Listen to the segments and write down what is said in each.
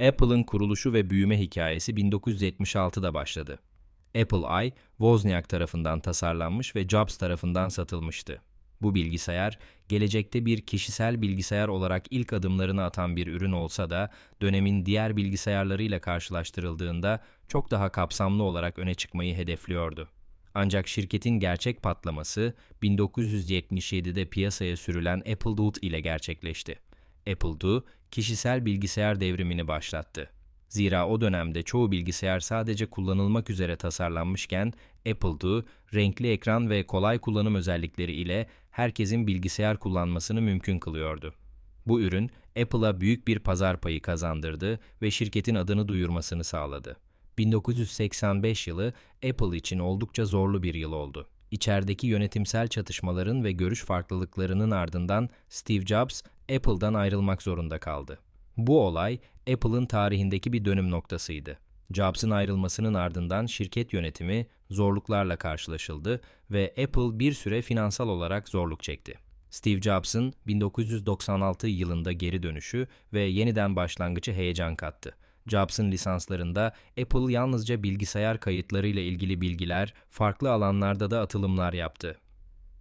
Apple'ın kuruluşu ve büyüme hikayesi 1976'da başladı. Apple I, Wozniak tarafından tasarlanmış ve Jobs tarafından satılmıştı. Bu bilgisayar, gelecekte bir kişisel bilgisayar olarak ilk adımlarını atan bir ürün olsa da, dönemin diğer bilgisayarlarıyla karşılaştırıldığında çok daha kapsamlı olarak öne çıkmayı hedefliyordu. Ancak şirketin gerçek patlaması 1977'de piyasaya sürülen Apple II ile gerçekleşti. Apple II, kişisel bilgisayar devrimini başlattı. Zira o dönemde çoğu bilgisayar sadece kullanılmak üzere tasarlanmışken Apple II, renkli ekran ve kolay kullanım özellikleri ile herkesin bilgisayar kullanmasını mümkün kılıyordu. Bu ürün Apple'a büyük bir pazar payı kazandırdı ve şirketin adını duyurmasını sağladı. 1985 yılı Apple için oldukça zorlu bir yıl oldu. İçerideki yönetimsel çatışmaların ve görüş farklılıklarının ardından Steve Jobs Apple'dan ayrılmak zorunda kaldı. Bu olay Apple'ın tarihindeki bir dönüm noktasıydı. Jobs'ın ayrılmasının ardından şirket yönetimi zorluklarla karşılaşıldı ve Apple bir süre finansal olarak zorluk çekti. Steve Jobs'ın 1996 yılında geri dönüşü ve yeniden başlangıcı heyecan kattı. Jobs'ın lisanslarında Apple yalnızca bilgisayar kayıtlarıyla ilgili bilgiler, farklı alanlarda da atılımlar yaptı.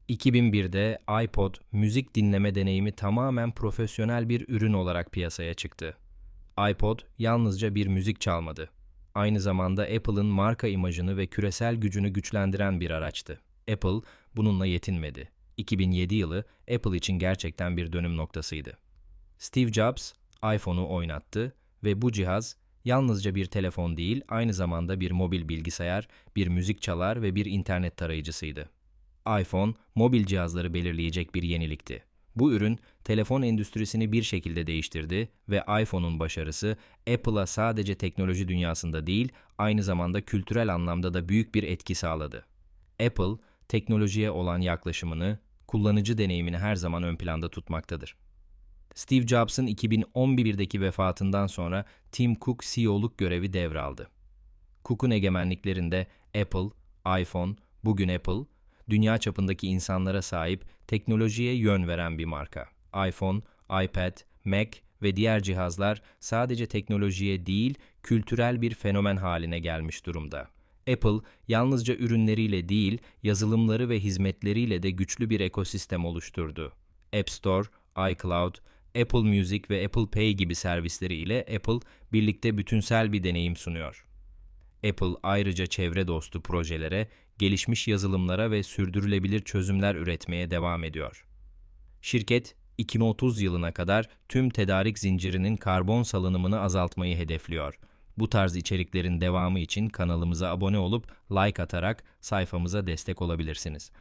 2001'de iPod, müzik dinleme deneyimi tamamen profesyonel bir ürün olarak piyasaya çıktı. iPod yalnızca bir müzik çalmadı. Aynı zamanda Apple'ın marka imajını ve küresel gücünü güçlendiren bir araçtı. Apple bununla yetinmedi. 2007 yılı Apple için gerçekten bir dönüm noktasıydı. Steve Jobs iPhone'u oynattı ve bu cihaz yalnızca bir telefon değil, aynı zamanda bir mobil bilgisayar, bir müzik çalar ve bir internet tarayıcısıydı. iPhone, mobil cihazları belirleyecek bir yenilikti. Bu ürün, telefon endüstrisini bir şekilde değiştirdi ve iPhone'un başarısı Apple'a sadece teknoloji dünyasında değil, aynı zamanda kültürel anlamda da büyük bir etki sağladı. Apple, teknolojiye olan yaklaşımını, kullanıcı deneyimini her zaman ön planda tutmaktadır. Steve Jobs'ın 2011'deki vefatından sonra Tim Cook CEO'luk görevi devraldı. Cook'un egemenliklerinde Apple, iPhone, bugün Apple, dünya çapındaki insanlara sahip teknolojiye yön veren bir marka. iPhone, iPad, Mac ve diğer cihazlar sadece teknolojiye değil, kültürel bir fenomen haline gelmiş durumda. Apple yalnızca ürünleriyle değil, yazılımları ve hizmetleriyle de güçlü bir ekosistem oluşturdu. App Store, iCloud, Apple Music ve Apple Pay gibi servisleri ile Apple birlikte bütünsel bir deneyim sunuyor. Apple ayrıca çevre dostu projelere, gelişmiş yazılımlara ve sürdürülebilir çözümler üretmeye devam ediyor. Şirket 2030 yılına kadar tüm tedarik zincirinin karbon salınımını azaltmayı hedefliyor. Bu tarz içeriklerin devamı için kanalımıza abone olup like atarak sayfamıza destek olabilirsiniz.